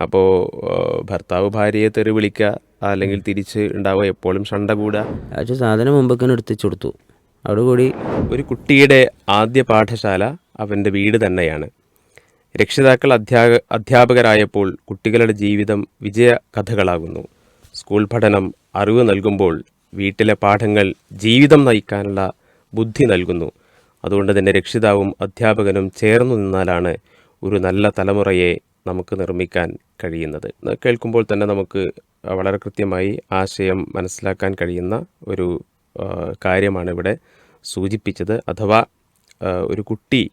അപ്പോൾ ഭർത്താവ് ഭാര്യയെ തെറി വിളിക്കുക അല്ലെങ്കിൽ തിരിച്ച് ഉണ്ടാവുക എപ്പോഴും ചണ്ട കൂടുക. അച്ഛൻ സാധനം മുമ്പൊക്കെ എടുത്തിച്ചു കൊടുത്തു. അവിടെ കൂടി ഒരു കുട്ടിയുടെ ആദ്യ പാഠശാല അവന്റെ വീട് തന്നെയാണ്. രക്ഷിതാക്കൾ അധ്യാ അധ്യാപകരായപ്പോൾ കുട്ടികളുടെ ജീവിതം വിജയ കഥകളാകുന്നു സ്കൂൾ പഠനം അറിവ് നൽകുമ്പോൾ വീട്ടിലെ പാഠങ്ങൾ ജീവിതം നയിക്കാനുള്ള ബുദ്ധി നൽകുന്നു. അതുകൊണ്ട് തന്നെ രക്ഷിതാവും അധ്യാപകനും ചേർന്നു നിന്നാലാണ് ഒരു നല്ല തലമുറയെ നമുക്ക് നിർമ്മിക്കാൻ കഴിയുന്നത്. കേൾക്കുമ്പോൾ തന്നെ നമുക്ക് വളരെ കൃത്യമായി ആശയം മനസ്സിലാക്കാൻ കഴിയുന്ന ഒരു കാര്യമാണ് ഇവിടെ സൂചിപ്പിച്ചത്. അഥവാ ഒരു കുട്ടി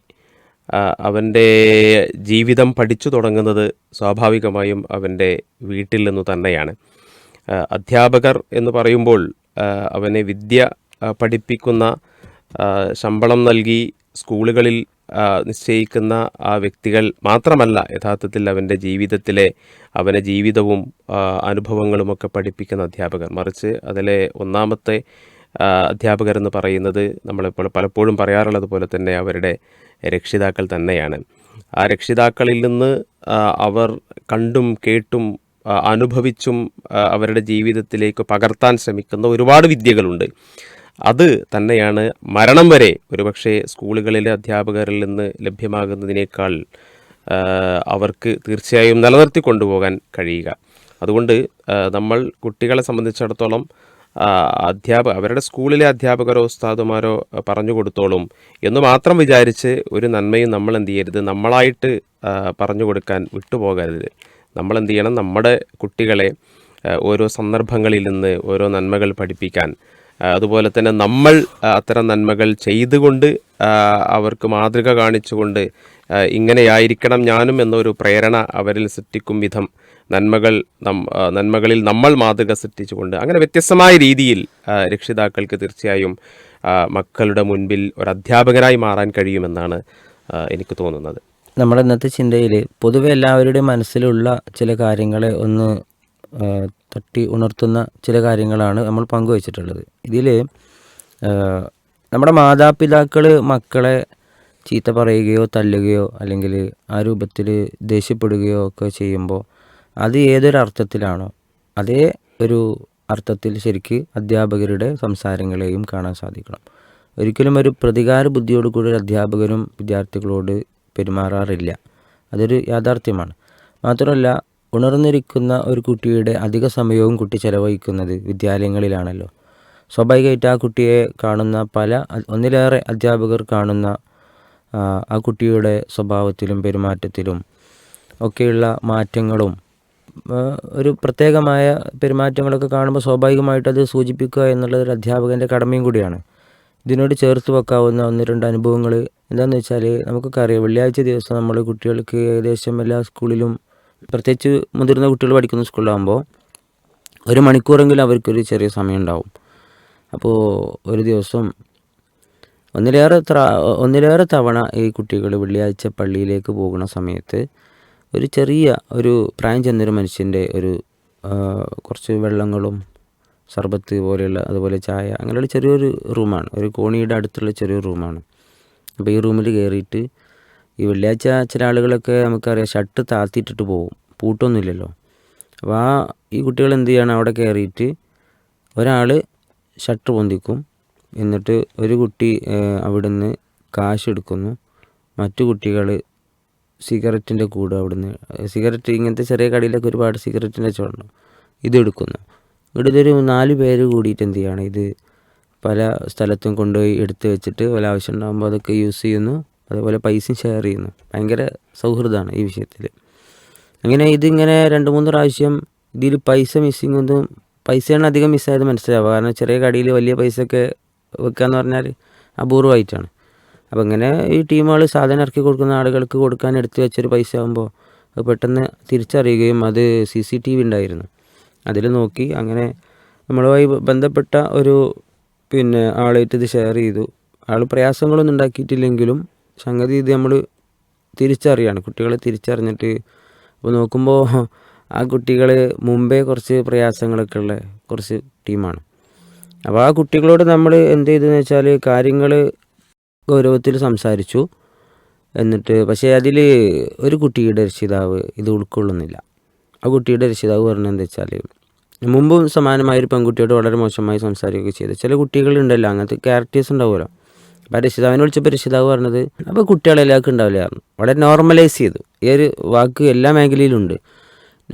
അവന്റെ ജീവിതം പഠിച്ചു തുടങ്ങുന്നത് സ്വാഭാവികമായും അവന്റെ വീട്ടിൽ നിന്നു തന്നെയാണ്. അധ്യാപകർ എന്ന് പറയുമ്പോൾ അവനെ വിദ്യ പഠിപ്പിക്കുന്ന ശമ്പളം നൽകി സ്കൂളുകളിൽ നിശ്ചയിക്കുന്ന ആ വ്യക്തികൾ മാത്രമല്ല യഥാർത്ഥത്തിൽ അവന്റെ ജീവിതത്തിലെ അവന്റെ ജീവിതവും അനുഭവങ്ങളുമൊക്കെ പഠിപ്പിക്കുന്ന അധ്യാപകർ. മറിച്ച് അതിലെ ഒന്നാമത്തെ അധ്യാപകർ എന്ന് പറയുന്നത് നമ്മളിപ്പോൾ പലപ്പോഴും പറയാറുള്ളത് പോലെ തന്നെ അവരുടെ രക്ഷിതാക്കൾ തന്നെയാണ്. ആ രക്ഷിതാക്കളിൽ നിന്ന് അവർ കണ്ടും കേട്ടും അനുഭവിച്ചും അവരുടെ ജീവിതത്തിലേക്ക് പകർത്താൻ ശ്രമിക്കുന്ന ഒരുപാട് വിദ്യകളുണ്ട്. അത് തന്നെയാണ് മരണം വരെ. ഒരുപക്ഷെ സ്കൂളുകളിലെ അധ്യാപകരിൽ നിന്ന് ലഭ്യമാകുന്നതിനേക്കാൾ അവർക്ക് തീർച്ചയായും നിലനിർത്തി കൊണ്ടുപോകാൻ കഴിയുക. അതുകൊണ്ട് നമ്മൾ കുട്ടികളെ സംബന്ധിച്ചിടത്തോളം അധ്യാപക അവരുടെ സ്കൂളിലെ അധ്യാപകരോ ഉസ്താദുമാരോ പറഞ്ഞു കൊടുത്തോളും എന്ന് മാത്രം വിചാരിച്ച് ഒരു നന്മയും നമ്മൾ എന്ത് ചെയ്യരുത്? നമ്മളായിട്ട് പറഞ്ഞു കൊടുക്കാൻ വിട്ടുപോകരുത്. നമ്മൾ എന്ത് ചെയ്യണം? നമ്മുടെ കുട്ടികളെ ഓരോ സന്ദർഭങ്ങളിൽ നിന്ന് ഓരോ നന്മകൾ പഠിപ്പിക്കാൻ. അതുപോലെ തന്നെ നമ്മൾ അത്തരം നന്മകൾ ചെയ്തുകൊണ്ട് അവർക്ക് മാതൃക കാണിച്ചുകൊണ്ട് ഇങ്ങനെയായിരിക്കണം ഞാനും എന്നൊരു പ്രേരണ അവരിൽ സൃഷ്ടിക്കും വിധം നന്മകൾ നന്മകളിൽ നമ്മൾ മാതൃക സൃഷ്ടിച്ചുകൊണ്ട്. അങ്ങനെ വ്യത്യസ്തമായ രീതിയിൽ രക്ഷിതാക്കൾക്ക് തീർച്ചയായും മക്കളുടെ മുൻപിൽ ഒരു അധ്യാപകനായി മാറാൻ കഴിയുമെന്നാണ് എനിക്ക് തോന്നുന്നത്. നമ്മുടെ ഇന്നത്തെ ചിന്തയിൽ പൊതുവെ എല്ലാവരുടെയും മനസ്സിലുള്ള ചില കാര്യങ്ങളെ ഒന്ന് തട്ടി ഉണർത്തുന്ന ചില കാര്യങ്ങളാണ് നമ്മൾ പങ്കുവച്ചിട്ടുള്ളത്. ഇതിൽ നമ്മുടെ മാതാപിതാക്കൾ മക്കളെ ചീത്ത പറയുകയോ തല്ലുകയോ അല്ലെങ്കിൽ ആ രൂപത്തിൽ ദേഷ്യപ്പെടുകയോ ഒക്കെ ചെയ്യുമ്പോൾ അത് ഏതൊരു അർത്ഥത്തിലാണോ അതേ ഒരു അർത്ഥത്തിൽ ശരിക്ക് അധ്യാപകരുടെ സംസാരങ്ങളെയും കാണാൻ സാധിക്കണം. ഒരിക്കലും ഒരു പ്രതികാര ബുദ്ധിയോട് കൂടി ഒരു അധ്യാപകനും വിദ്യാർത്ഥികളോട് പെരുമാറാറില്ല. അതൊരു യാഥാർത്ഥ്യമാണ്. മാത്രമല്ല ഉണർന്നിരിക്കുന്ന ഒരു കുട്ടിയുടെ അധിക സമയവും കുട്ടി ചെലവഴിക്കുന്നത് വിദ്യാലയങ്ങളിലാണല്ലോ. സ്വാഭാവികമായിട്ട് ആ കുട്ടിയെ കാണുന്ന പല ഒന്നിലേറെ അധ്യാപകർ കാണുന്ന ആ, കുട്ടിയുടെ സ്വഭാവത്തിലും പെരുമാറ്റത്തിലും ഒക്കെയുള്ള മാറ്റങ്ങളും ഒരു പ്രത്യേകമായ പെരുമാറ്റങ്ങളൊക്കെ കാണുമ്പോൾ സ്വാഭാവികമായിട്ട് അത് സൂചിപ്പിക്കുക എന്നുള്ളത് ഒരു അധ്യാപകന്റെ കടമയും കൂടിയാണ്. ഇതിനോട് ചേർത്ത് വെക്കാവുന്ന ഒന്ന് രണ്ട് അനുഭവങ്ങൾ എന്താണെന്ന് വെച്ചാൽ നമുക്കൊക്കെ അറിയാം. വെള്ളിയാഴ്ച ദിവസം നമ്മൾ കുട്ടികൾക്ക് ഏകദേശം എല്ലാ സ്കൂളിലും പ്രത്യേകിച്ച് മുതിർന്ന കുട്ടികൾ പഠിക്കുന്ന സ്കൂളിലാകുമ്പോൾ ഒരു മണിക്കൂറെങ്കിലും അവർക്കൊരു ചെറിയ സമയം ഉണ്ടാവും അപ്പോൾ ഒരു ദിവസം ഒന്നിലേറെ ത്ര ഒന്നിലേറെ തവണ ഈ കുട്ടികൾ വെള്ളിയാഴ്ച പള്ളിയിലേക്ക് പോകുന്ന സമയത്ത് ഒരു ചെറിയ ഒരു പ്രായം ചെന്നൊരു മനുഷ്യന്റെ ഒരു കുറച്ച് വെള്ളങ്ങളും സർബത്ത് പോലെയുള്ള അതുപോലെ ചായ അങ്ങനെയുള്ള ചെറിയൊരു റൂമാണ്. ഒരു കോണിയുടെ അടുത്തുള്ള ചെറിയൊരു റൂമാണ്. അപ്പോൾ ഈ റൂമിൽ കയറിയിട്ട് ഈ വെള്ളിയാഴ്ച ചില ആളുകളൊക്കെ നമുക്കറിയാം ഷർട്ട് താത്തിയിട്ടിട്ട് പോകും. പൂട്ടൊന്നുമില്ലല്ലോ. അപ്പോൾ ആ ഈ കുട്ടികൾ എന്ത് ചെയ്യണം? അവിടെ കയറിയിട്ട് ഒരാൾ ഷർട്ട് പൊന്തിക്കും. എന്നിട്ട് ഒരു കുട്ടി അവിടുന്ന് കാശ് എടുക്കുന്നു. മറ്റു കുട്ടികൾ സിഗരറ്റിന്റെ കൂട് അവിടുന്ന് സിഗരറ്റ് ഇങ്ങനത്തെ ചെറിയ കടയിലൊക്കെ ഒരുപാട് സിഗരറ്റിന്റെ ചോടണം ഇതെടുക്കുന്നു ഇവിടെ ഇതൊരു നാല് പേര് കൂടിയിട്ട് എന്ത് ചെയ്യുകയാണ് ഇത് പല സ്ഥലത്തും കൊണ്ടുപോയി എടുത്ത് വെച്ചിട്ട് പല ആവശ്യം ഉണ്ടാകുമ്പോൾ അതൊക്കെ യൂസ് ചെയ്യുന്നു. അതേപോലെ പൈസയും ഷെയർ ചെയ്യുന്നു. ഭയങ്കര സൗഹൃദമാണ് ഈ വിഷയത്തിൽ. അങ്ങനെ ഇതിങ്ങനെ രണ്ട് മൂന്ന് പ്രാവശ്യം ഇതിൽ പൈസ മിസ്സിങ് ഒന്നും പൈസയാണ് അധികം മിസ്സായത് മനസ്സിലാവുക. കാരണം ചെറിയ കടയിൽ വലിയ പൈസ ഒക്കെ വെക്കാന്ന് പറഞ്ഞാൽ അപൂർവമായിട്ടാണ്. അപ്പോൾ ഇങ്ങനെ ഈ ടീമുകൾ സാധനം ഇറക്കി കൊടുക്കുന്ന ആളുകൾക്ക് കൊടുക്കാൻ എടുത്തു വെച്ചൊരു പൈസ ആകുമ്പോൾ അത് പെട്ടെന്ന് തിരിച്ചറിയുകയും അത് സി സി ടി വി ഉണ്ടായിരുന്നു. അതിൽ നോക്കി അങ്ങനെ നമ്മളുമായി ബന്ധപ്പെട്ട ഒരു പിന്നെ ആളായിട്ട് ഇത് ഷെയർ ചെയ്തു. ആൾ പ്രയാസങ്ങളൊന്നും ഉണ്ടാക്കിയിട്ടില്ലെങ്കിലും സംഗതി ഇത് നമ്മൾ തിരിച്ചറിയാണ്. കുട്ടികളെ തിരിച്ചറിഞ്ഞിട്ട് അപ്പോൾ നോക്കുമ്പോൾ ആ കുട്ടികൾ മുമ്പേ കുറച്ച് പ്രയാസങ്ങളൊക്കെ ഉള്ള കുറച്ച് ടീമാണ്. അപ്പോൾ ആ കുട്ടികളോട് നമ്മൾ എന്ത് ചെയ്തെന്ന് വെച്ചാൽ കാര്യങ്ങൾ ഗൗരവത്തിൽ സംസാരിച്ചു. എന്നിട്ട് പക്ഷേ അതിൽ ഒരു കുട്ടിയുടെ രക്ഷിതാവ് ഇത് ഉൾക്കൊള്ളുന്നില്ല. ആ കുട്ടിയുടെ രക്ഷിതാവ് പറഞ്ഞത് എന്താ വെച്ചാൽ മുമ്പും സമാനമായ ഒരു പെൺകുട്ടിയോട് വളരെ മോശമായി സംസാരിക്കുകയൊക്കെ ചെയ്തു. ചില കുട്ടികളുണ്ടല്ലോ അങ്ങനത്തെ ക്യാരക്ടേഴ്സ് ഉണ്ടാവുമല്ലോ. അപ്പോൾ രക്ഷിതാവിനെ വിളിച്ചപ്പോൾ രക്ഷിതാവ് പറഞ്ഞത് അപ്പോൾ കുട്ടികളെല്ലാവർക്കും ഉണ്ടാവില്ല? പറഞ്ഞു. വളരെ നോർമലൈസ് ചെയ്തു. ഈ ഒരു വാക്ക് എല്ലാ മേഖലയിലുണ്ട്.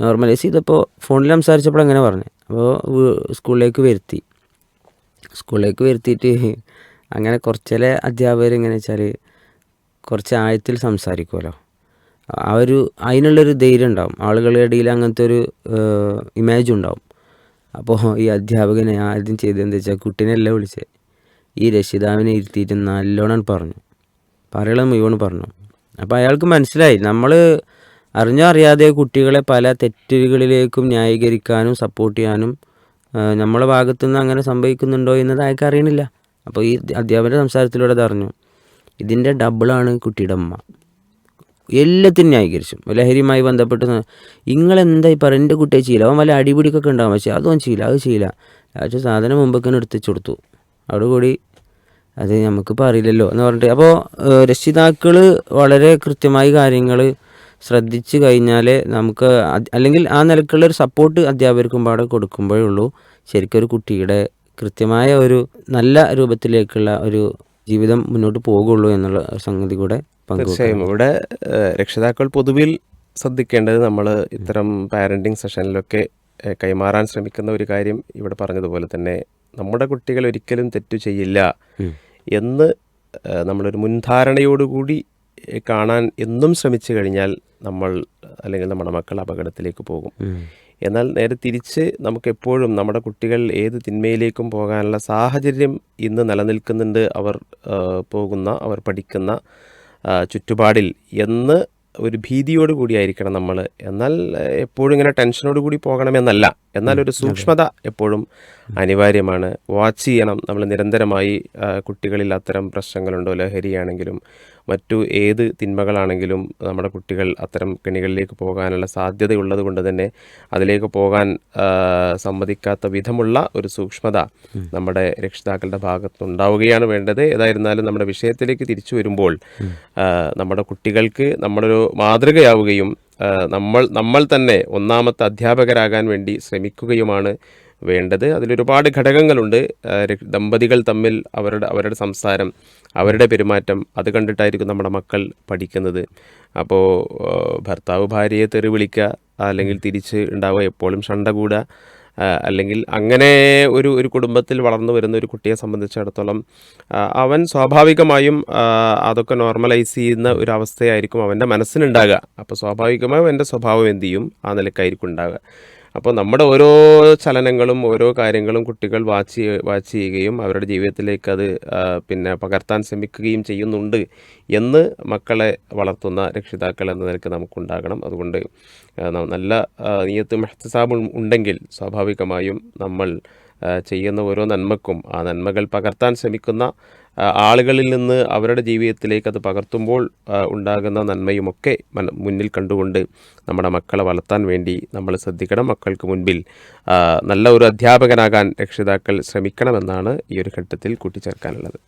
നോർമലൈസ് ചെയ്തപ്പോൾ ഫോണിൽ സംസാരിച്ചപ്പോൾ അങ്ങനെ പറഞ്ഞു. അപ്പോൾ സ്കൂളിലേക്ക് വരുത്തി. സ്കൂളിലേക്ക് വരുത്തിയിട്ട് അങ്ങനെ കുറച്ചിലെ അധ്യാപകർ എങ്ങനെ വെച്ചാൽ കുറച്ച് ആഴത്തിൽ സംസാരിക്കുമല്ലോ ആ ഒരു അതിനുള്ളൊരു ധൈര്യം ഉണ്ടാവും. ആളുകളുടെ ഇടയിൽ അങ്ങനത്തെ ഒരു ഇമേജ് ഉണ്ടാവും. അപ്പോൾ ഈ അധ്യാപകനെ ആദ്യം ചെയ്തതെന്ന് വെച്ചാൽ കുട്ടീനെല്ലാം വിളിച്ചത് ഈ രക്ഷിതാവിനെ ഇരുത്തിയിട്ട് നല്ലോണം പറഞ്ഞു. പറയുള്ളത് മുഴുവൻ പറഞ്ഞു. അപ്പോൾ അയാൾക്ക് മനസ്സിലായി. നമ്മൾ അറിഞ്ഞോ അറിയാതെ കുട്ടികളെ പല തെറ്റുകളിലേക്കും ന്യായീകരിക്കാനും സപ്പോർട്ട് ചെയ്യാനും ആ, നമ്മളെ ഭാഗത്തുനിന്ന് അങ്ങനെ സംഭവിക്കുന്നുണ്ടോ എന്നത് അയാൾക്ക് അറിയണില്ല. അപ്പോൾ ഈ അധ്യാപകന്റെ സംസാരത്തിലൂടെ അതറിഞ്ഞു ഇതിന്റെ ഡബിളാണ് കുട്ടിയുടെ അമ്മ എല്ലാത്തിനും ന്യായീകരിച്ചു. ലഹരിയുമായി ബന്ധപ്പെട്ട് നിങ്ങളെന്താ ഈ പറയുക എന്റെ കുട്ടിയെ ചെയ്യില്ല. അവൻ വല്ല അടിപിടിക്കൊക്കെ ഉണ്ടാകും പക്ഷേ അതും ചെയ്യില്ല. അത് ചെയ്യില്ല. പക്ഷേ സാധനം മുമ്പൊക്കെ എടുത്തു കൊടുത്തു. അവിടെ കൂടി അത് നമുക്കിപ്പോൾ അറിയില്ലല്ലോ എന്ന് പറഞ്ഞിട്ട്. അപ്പോൾ രക്ഷിതാക്കൾ വളരെ കൃത്യമായി കാര്യങ്ങൾ ശ്രദ്ധിച്ചു കഴിഞ്ഞാൽ നമുക്ക് അല്ലെങ്കിൽ ആ നിലക്കുള്ള ഒരു സപ്പോർട്ട് അധ്യാപകർക്കും പാടെ കൊടുക്കുമ്പോഴേ ഉള്ളൂ ശരിക്കും ഒരു കുട്ടിയുടെ കൃത്യമായ ഒരു നല്ല രൂപത്തിലേക്കുള്ള ഒരു ജീവിതം മുന്നോട്ട് പോകുള്ളൂ എന്നുള്ള സംഗതി കൂടെ തീർച്ചയായും. ഇവിടെ രക്ഷിതാക്കൾ പൊതുവിൽ ശ്രദ്ധിക്കേണ്ടത് നമ്മൾ ഇത്തരം പാരന്റിങ് സെഷനിലൊക്കെ കൈമാറാൻ ശ്രമിക്കുന്ന ഒരു കാര്യം ഇവിടെ പറഞ്ഞതുപോലെ തന്നെ നമ്മുടെ കുട്ടികൾ ഒരിക്കലും തെറ്റു ചെയ്യില്ല എന്ന് നമ്മളൊരു മുൻധാരണയോടുകൂടി കാണാൻ എന്നും ശ്രമിച്ചു കഴിഞ്ഞാൽ നമ്മൾ അല്ലെങ്കിൽ നമ്മുടെ മക്കൾ അപകടത്തിലേക്ക് പോകും. എന്നാൽ നേരെ തിരിച്ച് നമുക്ക് എപ്പോഴും നമ്മുടെ കുട്ടികൾ ഏത് തിന്മയിലേക്കും പോകാനുള്ള സാഹചര്യം ഇന്ന് നിലനിൽക്കുന്നുണ്ട്. അവർ പോകുന്ന അവർ പഠിക്കുന്ന ചുറ്റുപാടിൽ എന്ന് ഒരു ഭീതിയോട് കൂടിയായിരിക്കണം നമ്മൾ എന്നാൽ എപ്പോഴും ഇങ്ങനെ ടെൻഷനോട് കൂടി പോകണമെന്നല്ല എന്നാൽ ഒരു സൂക്ഷ്മത എപ്പോഴും അനിവാര്യമാണ്. വാച്ച് ചെയ്യണം. നമ്മൾ നിരന്തരമായി കുട്ടികളിൽ അത്തരം പ്രശ്നങ്ങളുണ്ടോ? ലഹരിയാണെങ്കിലും മറ്റു ഏത് തിന്മകളാണെങ്കിലും നമ്മുടെ കുട്ടികൾ അത്തരം കെണികളിലേക്ക് പോകാനുള്ള സാധ്യതയുള്ളത് കൊണ്ട് തന്നെ അതിലേക്ക് പോകാൻ സമ്മതിക്കാത്ത വിധമുള്ള ഒരു സൂക്ഷ്മത നമ്മുടെ രക്ഷിതാക്കളുടെ ഭാഗത്തുണ്ടാവുകയാണ് വേണ്ടത്. ഏതായിരുന്നാലും നമ്മുടെ വിഷയത്തിലേക്ക് തിരിച്ചു വരുമ്പോൾ നമ്മുടെ കുട്ടികൾക്ക് നമ്മളൊരു മാതൃകയാവുകയും നമ്മൾ നമ്മൾ തന്നെ ഒന്നാമത്തെ അധ്യാപകരാകാൻ വേണ്ടി ശ്രമിക്കുകയുമാണ് വേണ്ടത്. അതിലൊരുപാട് ഘടകങ്ങളുണ്ട്. ദമ്പതികൾ തമ്മിൽ അവരുടെ അവരുടെ സംസാരം അവരുടെ പെരുമാറ്റം അത് കണ്ടിട്ടായിരിക്കും നമ്മുടെ മക്കൾ പഠിക്കുന്നത്. അപ്പോൾ ഭർത്താവ് ഭാര്യയെ തെറി വിളിക്കുക അല്ലെങ്കിൽ തിരിച്ച് ഉണ്ടാവുക എപ്പോഴും ഷണ്ട കൂടുക അല്ലെങ്കിൽ അങ്ങനെ ഒരു ഒരു കുടുംബത്തിൽ വളർന്നു വരുന്ന ഒരു കുട്ടിയെ സംബന്ധിച്ചിടത്തോളം അവൻ സ്വാഭാവികമായും അതൊക്കെ നോർമലൈസ് ചെയ്യുന്ന ഒരു അവസ്ഥയായിരിക്കും അവന്റെ മനസ്സിനുണ്ടാകുക. അപ്പോൾ സ്വാഭാവികമായും അവന്റെ സ്വഭാവം എന്ത് ചെയ്യും? ആ നിലക്കായിരിക്കും ഉണ്ടാകുക. അപ്പോൾ നമ്മുടെ ഓരോ ചലനങ്ങളും ഓരോ കാര്യങ്ങളും കുട്ടികൾ വാച്ച് വാച്ച് ചെയ്യുകയും അവരുടെ ജീവിതത്തിലേക്ക് അത് പിന്നെ പകർത്താൻ ശ്രമിക്കുകയും ചെയ്യുന്നുണ്ട് എന്ന് മക്കളെ വളർത്തുന്ന രക്ഷിതാക്കൾ എന്ന നിലയ്ക്ക് നമുക്കുണ്ടാകണം. അതുകൊണ്ട് നല്ല നീയത്ത് നിയത്ത് ഉണ്ടെങ്കിൽ സ്വാഭാവികമായും നമ്മൾ ചെയ്യുന്ന ഓരോ നന്മക്കും ആ നന്മകൾ പകർത്താൻ ശ്രമിക്കുന്ന ആളുകളിൽ നിന്ന് അവരുടെ ജീവിതത്തിലേക്ക് അത് പകർത്തുമ്പോൾ ഉണ്ടാകുന്ന നന്മയുമൊക്കെ മുന്നിൽ കണ്ടുകൊണ്ട് നമ്മുടെ മക്കളെ വളർത്താൻ വേണ്ടി നമ്മൾ ശ്രദ്ധിക്കണം. മക്കൾക്ക് മുൻപിൽ നല്ല ഒരു അധ്യാപകനാകാൻ രക്ഷിതാക്കൾ ശ്രമിക്കണമെന്നാണ് ഈ ഒരു ഘട്ടത്തിൽ കൂട്ടിച്ചേർക്കാനുള്ളത്.